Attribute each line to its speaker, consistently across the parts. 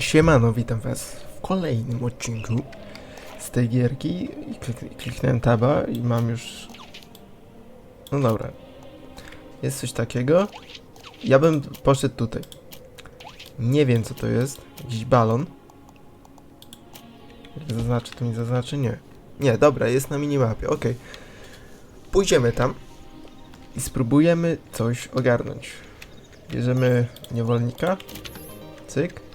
Speaker 1: Siemano, witam was w kolejnym odcinku z tej gierki i klik- kliknąłem taba i mam już... No dobra. Jest coś takiego. Ja bym poszedł tutaj. Nie wiem co to jest. Jakiś balon. Zaznaczy, to mi zaznaczy? Nie. Nie, dobra, jest na minimapie, okej. Pójdziemy tam i spróbujemy coś ogarnąć. Bierzemy niewolnika. Cyk.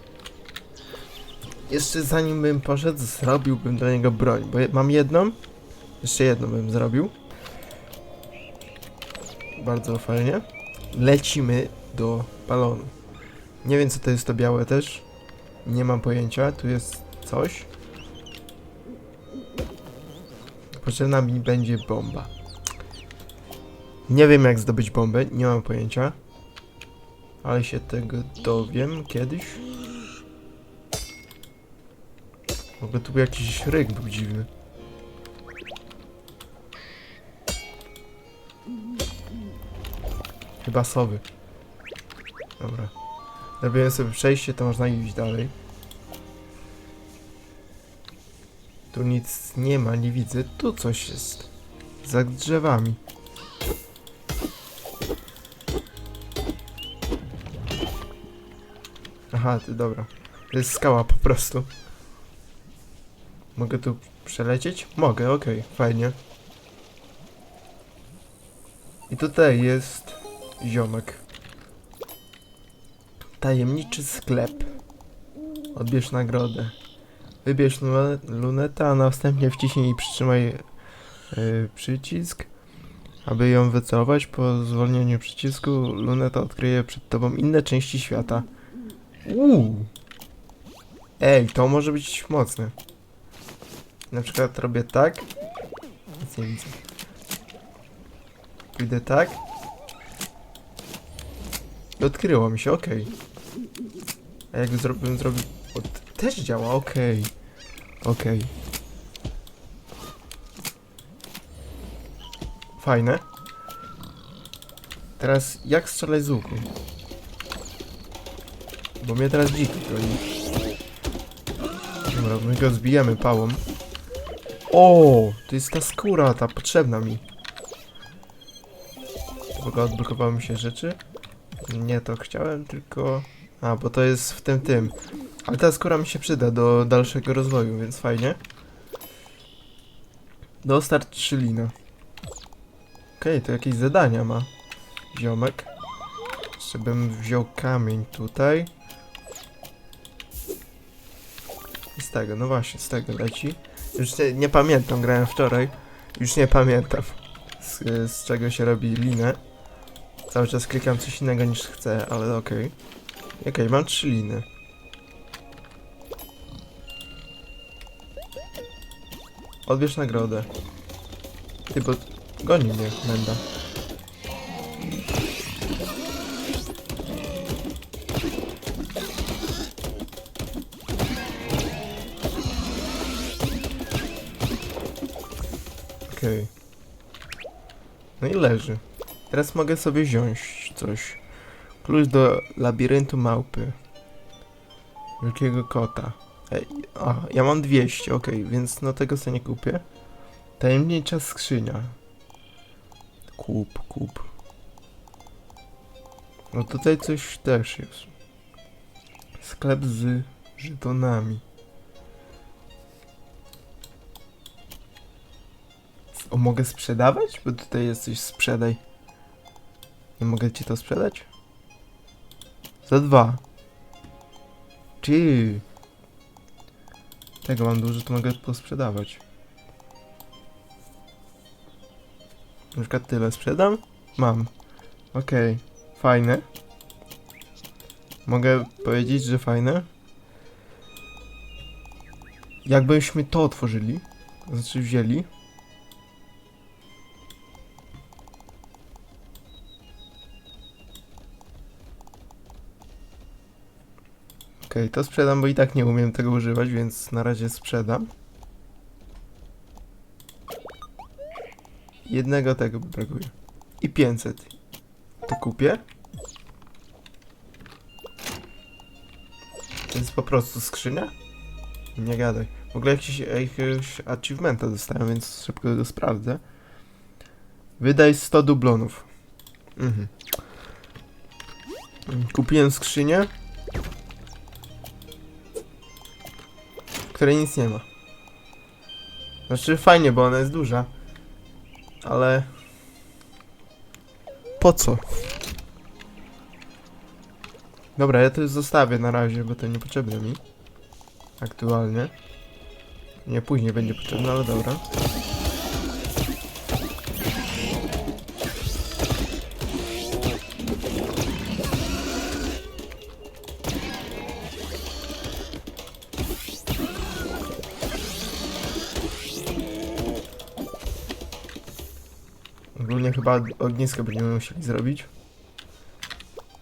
Speaker 1: Jeszcze zanim bym poszedł, zrobiłbym dla niego broń, bo mam jedną. Jeszcze jedną bym zrobił. Bardzo fajnie. Lecimy do balonu. Nie wiem co to jest to białe też. Nie mam pojęcia. Tu jest coś. Potrzebna mi będzie bomba. Nie wiem jak zdobyć bombę, nie mam pojęcia. Ale się tego dowiem kiedyś. W tu jakiś ryk był dziwny. Chyba sowy. Dobra. Zrobiłem sobie przejście, to można iść dalej. Tu nic nie ma, nie widzę. Tu coś jest. Za drzewami. Aha, ty dobra. To jest skała po prostu. Mogę tu przelecieć? Mogę, okej, fajnie. I tutaj jest ziomek. Tajemniczy sklep. Odbierz nagrodę. Wybierz lune- lunetę, a następnie wciśnij i przytrzymaj yy, przycisk. Aby ją wycelować, po zwolnieniu przycisku luneta odkryje przed tobą inne części świata. Uuu. Ej, to może być mocne. Na przykład robię tak. Nic nie widzę. Pójdę tak. I odkryło mi się, okej. A jak zrobię, zrobił... Też działa, okej. Okej. Fajne. Teraz jak strzelać z łuku? Bo mnie teraz dziki goni. Dobra, my go zbijemy pałą. O, to jest ta skóra, ta potrzebna mi. Ogóle odblokowały mi się rzeczy. Nie to chciałem, tylko... A, bo to jest w tym tym. Ale ta skóra mi się przyda do dalszego rozwoju, więc fajnie. Dostarcz szylina. Okej, to jakieś zadania ma. Ziomek. Jeszcze bym wziął kamień tutaj. I z tego, no właśnie, z tego leci. Już nie, nie pamiętam, grałem wczoraj. Już nie pamiętam, z, z czego się robi linę. Cały czas klikam coś innego niż chcę, ale okej. Okej, mam trzy liny. Odbierz nagrodę. Ty, bo goni mnie menda. Okej. No i leży. Teraz mogę sobie wziąć coś. Klucz do labiryntu małpy. Wielkiego kota. Ej, a, ja mam 200, okej, więc no tego sobie nie kupię. Tajemnicza skrzynia. Kup, kup. No tutaj coś też jest. Sklep z żetonami. O, mogę sprzedawać? Bo tutaj jest coś sprzedaj. Nie mogę ci to sprzedać? Za dwa. Czy Tego mam dużo, to mogę posprzedawać. Na przykład tyle sprzedam? Mam. Okej. Fajne. Mogę powiedzieć, że fajne? Jakbyśmy to otworzyli, znaczy wzięli, Okej, to sprzedam, bo i tak nie umiem tego używać, więc na razie sprzedam. Jednego tego brakuje. I 500. To kupię. To jest po prostu skrzynia? Nie gadaj. W ogóle jakieś, jakiegoś achievementa dostałem, więc szybko go sprawdzę. Wydaj 100 dublonów. Mhm. Kupiłem skrzynię, której nic nie ma. Znaczy fajnie, bo ona jest duża. Ale... Po co? Dobra, ja to już zostawię na razie, bo to niepotrzebne mi. Aktualnie. Nie, później będzie potrzebne, ale dobra. Chyba ognisko będziemy musieli zrobić,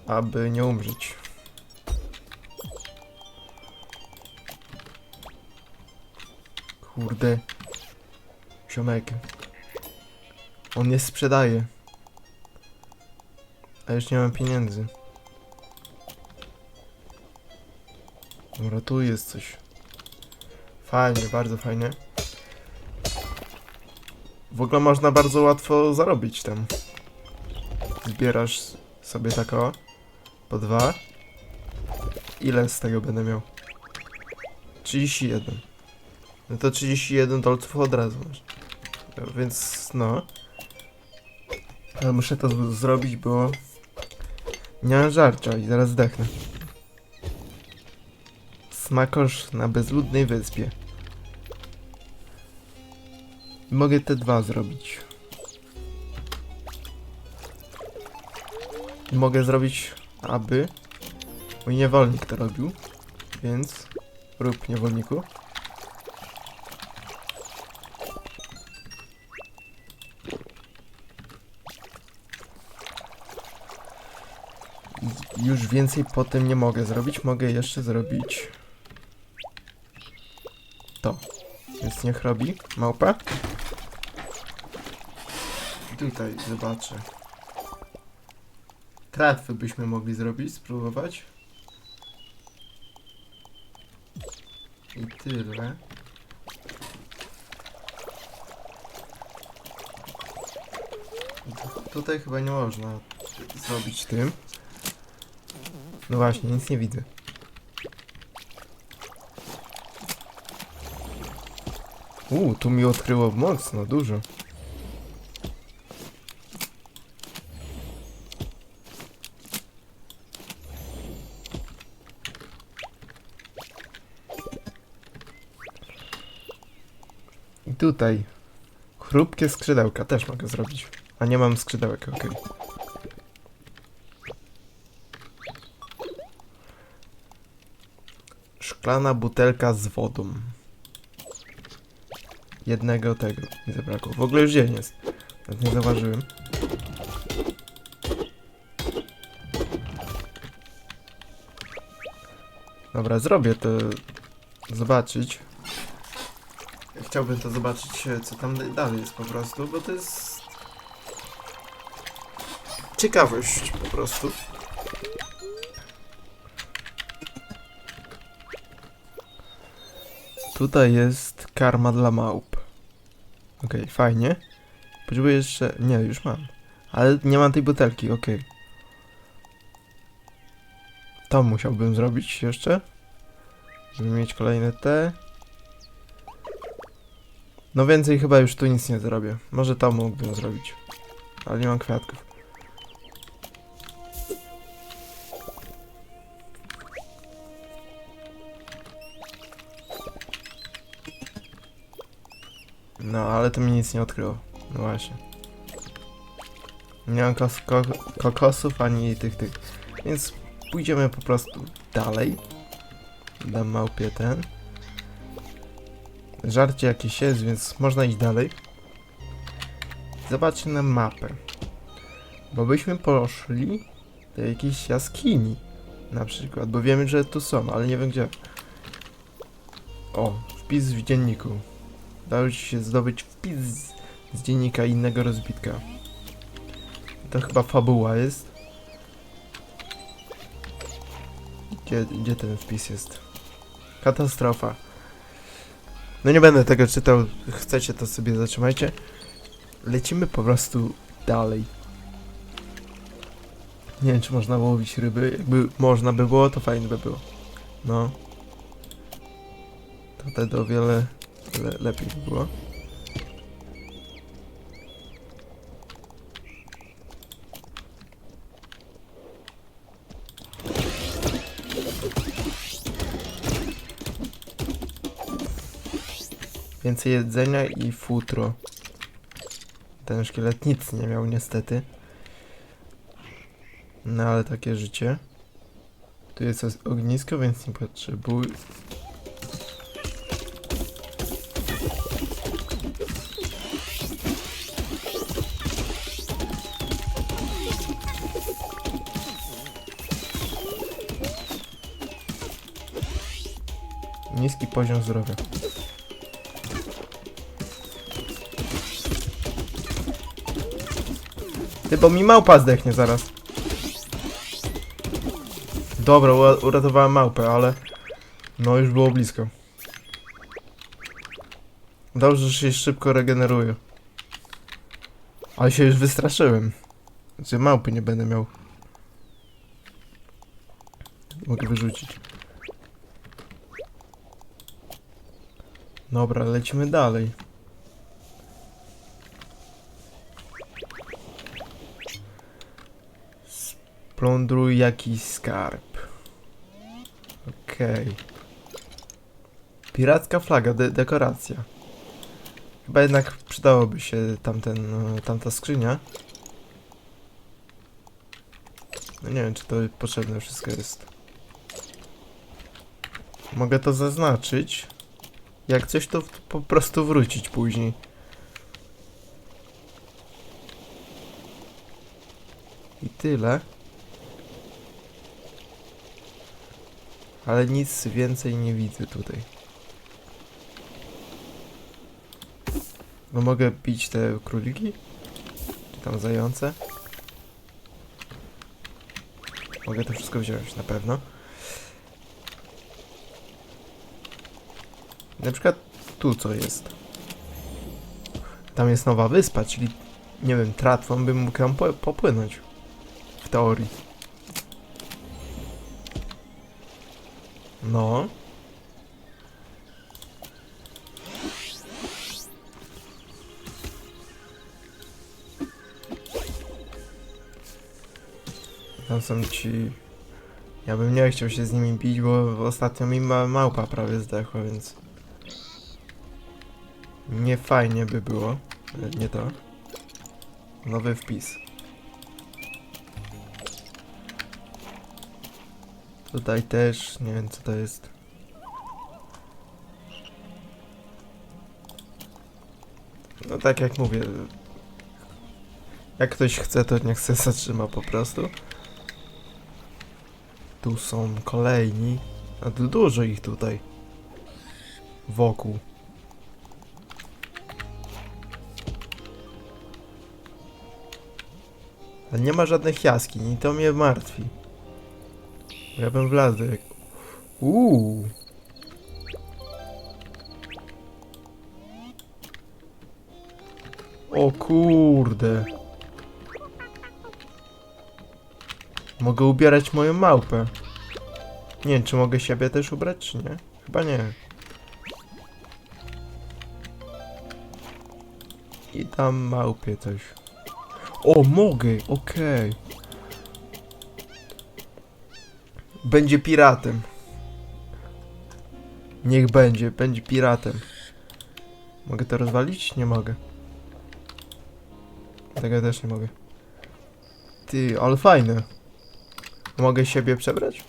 Speaker 1: aby nie umrzeć. Kurde. Ziomek. On nie sprzedaje. A już nie mam pieniędzy. Dobra, tu jest coś. Fajnie, bardzo fajnie. W ogóle można bardzo łatwo zarobić tam. Zbierasz sobie tako po dwa. Ile z tego będę miał? 31. No to 31 dolców od razu masz. Więc no. Ale muszę to zrobić, bo nie mam żarcia i zaraz zdechnę. Smakosz na bezludnej wyspie. Mogę te dwa zrobić. Mogę zrobić, aby mój niewolnik to robił, więc rób niewolniku. I Już więcej po tym nie mogę zrobić. Mogę jeszcze zrobić to. Więc niech robi małpa. Tutaj zobaczę. Tratwy byśmy mogli zrobić, spróbować. I tyle. Tu- Tutaj chyba nie można zrobić tym. No właśnie, nic nie widzę. Uuu, tu mi odkryło mocno, dużo. Tutaj chrupkie skrzydełka też mogę zrobić. A nie mam skrzydełek, okej. Szklana butelka z wodą. Jednego tego mi zabrakło. W ogóle już dzień jest. Nawet nie zauważyłem. Dobra, zrobię to. Zobaczyć. Chciałbym to zobaczyć, e, co tam dalej jest po prostu, bo to jest... Ciekawość po prostu. Tutaj jest karma dla małp. Okej, fajnie. Potrzebuję jeszcze... Nie, już mam. Ale nie mam tej butelki, okej. To musiałbym zrobić jeszcze. Żeby mieć kolejne te. No więcej chyba już tu nic nie zrobię. Może to mógłbym zrobić. Ale nie mam kwiatków. No, ale to mi nic nie odkryło. No właśnie. Nie mam kos ko kokosów ani tych, tych. Więc pójdziemy po prostu dalej. Dam małpie ten. Żarcie jakieś jest, więc można iść dalej. Zobaczcie na mapę. Bo byśmy poszli do jakiejś jaskini. Na przykład, bo wiemy, że tu są, ale nie wiem gdzie. O, wpis w dzienniku. Dało ci się zdobyć wpis z, dziennika innego rozbitka. To chyba fabuła jest. Gdzie, gdzie ten wpis jest? Katastrofa. No nie będę tego czytał. Chcecie to sobie zatrzymajcie. Lecimy po prostu dalej. Nie wiem, czy można łowić ryby. Jakby można by było, to fajnie by było. No. To wtedy o wiele le lepiej by było. Więcej jedzenia i futro. Ten szkielet nic nie miał niestety. No ale takie życie. Tu jest ognisko, więc nie potrzebuj. Niski poziom zdrowia. Ty, bo mi małpa zdechnie zaraz. Dobra, ura- uratowałem małpę, ale... No, już było blisko. Dobrze, że się szybko regeneruje. Ale się już wystraszyłem. Że małpy nie będę miał. Mogę wyrzucić. Dobra, lecimy dalej. Plądruj jakiś skarb. Okej. Piracka flaga, de dekoracja. Chyba jednak przydałoby się tamten, e, tamta skrzynia. No nie wiem, czy to potrzebne wszystko jest. Mogę to zaznaczyć. Jak coś, to po prostu wrócić później. I tyle. Ale nic więcej nie widzę tutaj. No mogę bić te króliki? Czy tam zające? Mogę to wszystko wziąć, na pewno. Na przykład tu co jest. Tam jest nowa wyspa, czyli nie wiem, tratwą bym mógł tam po popłynąć. W teorii. No. Tam są ci... Ja bym nie chciał się z nimi bić, bo ostatnio mi ma małpa prawie zdechła, więc... Nie fajnie by było. Nie to. Nowy wpis. Tutaj też, nie wiem co to jest. No tak jak mówię. Jak ktoś chce, to niech se zatrzyma po prostu. Tu są kolejni. A tu dużo ich tutaj. Wokół. Ale nie ma żadnych jaskiń i to mnie martwi. Ja bym wlazł jak... Uuu. O kurde. Mogę ubierać moją małpę. Nie wiem, czy mogę siebie też ubrać, czy nie? Chyba nie. I tam małpie coś. O, mogę, okej. Będzie piratem. Niech będzie, będzie piratem. Mogę to rozwalić? Nie mogę. Tego też nie mogę. Ty, ale fajne. Mogę siebie przebrać?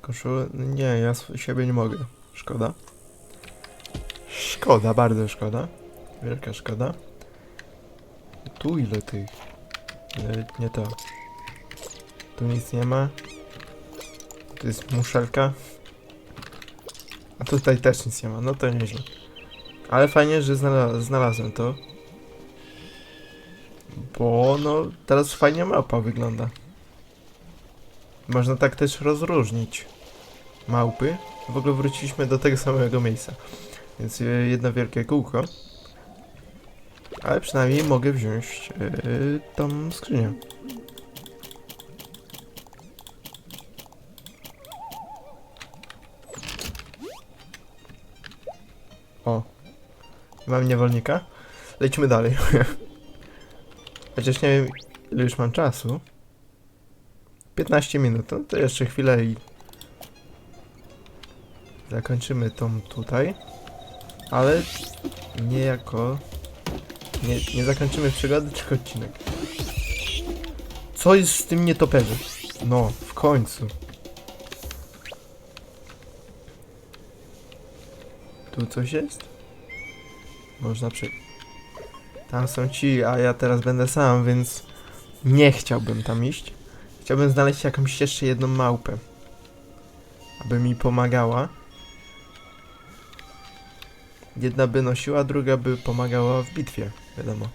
Speaker 1: Koszulę? Nie, ja siebie nie mogę. Szkoda. Szkoda, bardzo szkoda. Wielka szkoda. Tu ile tych? Nie, nie to. Tu nic nie ma. Tu jest muszelka. A tutaj też nic nie ma, no to nieźle. Ale fajnie, że znalaz znalazłem to. Bo no, teraz fajnie mapa wygląda. Można tak też rozróżnić małpy. W ogóle wróciliśmy do tego samego miejsca. Więc e, jedno wielkie kółko. Ale przynajmniej mogę wziąć yy, tą skrzynię. Mam niewolnika. Lecimy dalej. Chociaż nie wiem, ile już mam czasu. 15 minut, no to jeszcze chwilę i zakończymy tą tutaj. Ale nie jako... Nie, nie zakończymy przygody, czy odcinek. Co jest z tym nietoperzem? No, w końcu. Tu coś jest? Można przy... Tam są ci, a ja teraz będę sam, więc nie chciałbym tam iść. Chciałbym znaleźć jakąś jeszcze jedną małpę. Aby mi pomagała. Jedna by nosiła, druga by pomagała w bitwie, wiadomo.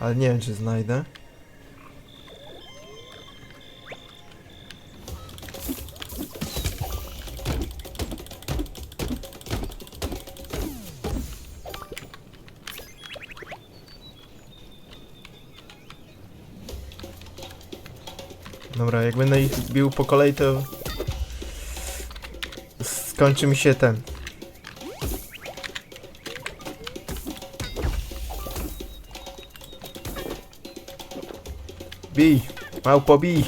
Speaker 1: Ale nie wiem, czy znajdę. Dobra, jak będę ich bił po kolei, to skończy mi się ten. Bij! Małpo bij!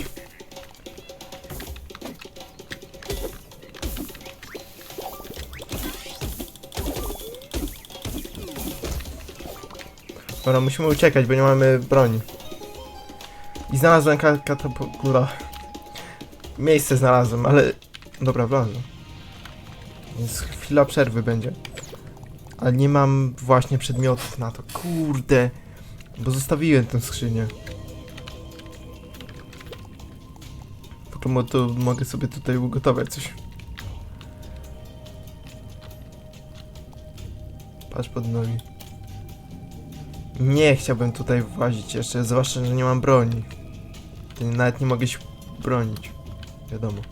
Speaker 1: Dobra, musimy uciekać, bo nie mamy broni. I znalazłem ka katapulta. Miejsce znalazłem, ale... Dobra, wlazłem. Więc chwila przerwy będzie. Ale nie mam właśnie przedmiotów na to. Kurde. Bo zostawiłem tę skrzynię. Potem to mogę sobie tutaj ugotować coś. Patrz pod nogi. Nie chciałbym tutaj włazić jeszcze, zwłaszcza, że nie mam broni. To nawet nie mogę się bronić. Wiadomo.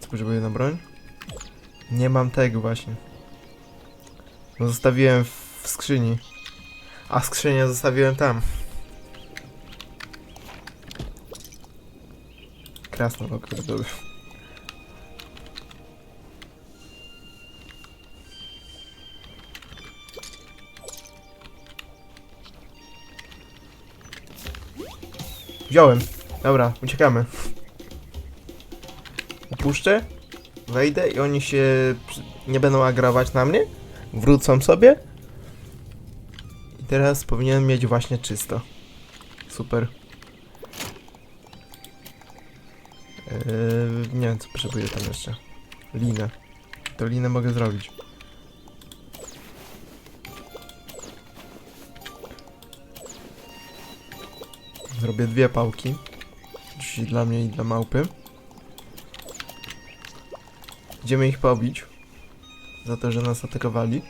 Speaker 1: Co potrzebuję na broń? Nie mam tego właśnie. Bo zostawiłem w skrzyni. A skrzynię zostawiłem tam. Krasnolud, dobra. Dobra, uciekamy. Upuszczę, wejdę i oni się nie będą agrować na mnie. Wrócą sobie. I teraz powinienem mieć właśnie czysto. Super. Yy, nie wiem, co potrzebuję tam jeszcze. Linę. To linę mogę zrobić. Zrobię dwie pałki. Czyli dla mnie i dla małpy. Idziemy ich pobić. Za to, że nas atakowali.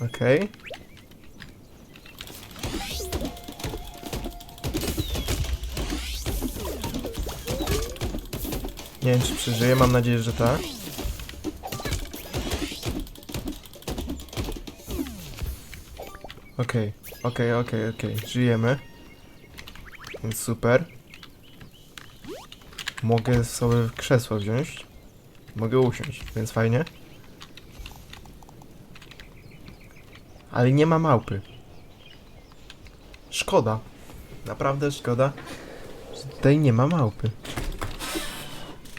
Speaker 1: Okej. Nie wiem, czy przeżyję, mam nadzieję, że tak. Okej, okej, okej, okej, żyjemy. Więc super. Mogę sobie krzesło wziąć. Mogę usiąść, więc fajnie. Ale nie ma małpy. Szkoda. Naprawdę szkoda. że Tutaj nie ma małpy.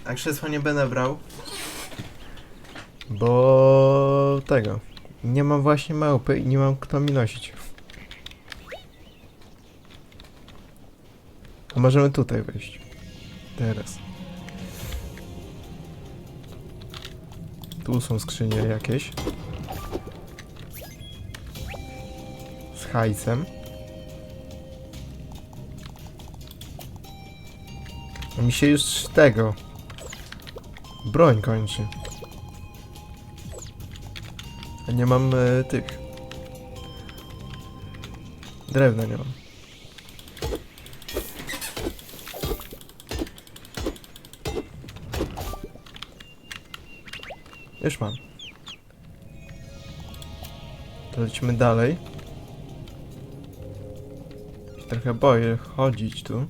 Speaker 1: A krzesła nie będę brał. Bo tego. Nie mam właśnie małpy i nie mam kto mi nosić. A możemy tutaj wejść. Teraz. Tu są skrzynie jakieś. Z hajsem. A Mi się już tego. Broń kończy. A nie mam e, tych. Drewna nie mam. Już mam. To lecimy dalej. Trochę boję chodzić tu.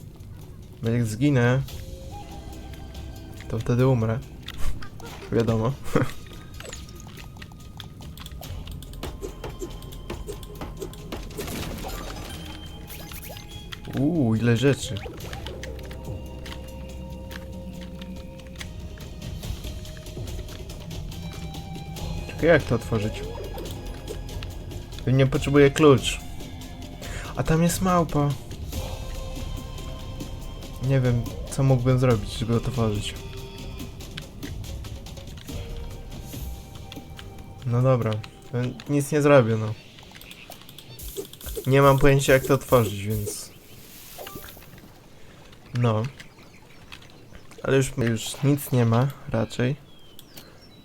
Speaker 1: Bo jak zginę, to wtedy umrę. Wiadomo. Uuu, ile rzeczy. Czekaj, jak to otworzyć? Nie potrzebuję klucz. A tam jest małpa. Nie wiem, co mógłbym zrobić, żeby otworzyć. No dobra, to nic nie zrobię, no. Nie mam pojęcia, jak to otworzyć, więc... No. Ale już, już nic nie ma, raczej.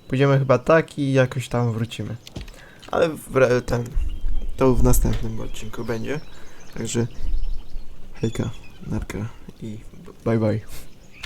Speaker 1: Pójdziemy chyba tak i jakoś tam wrócimy. Ale w, ten, to w następnym odcinku będzie. Także hejka, narka i bye bye.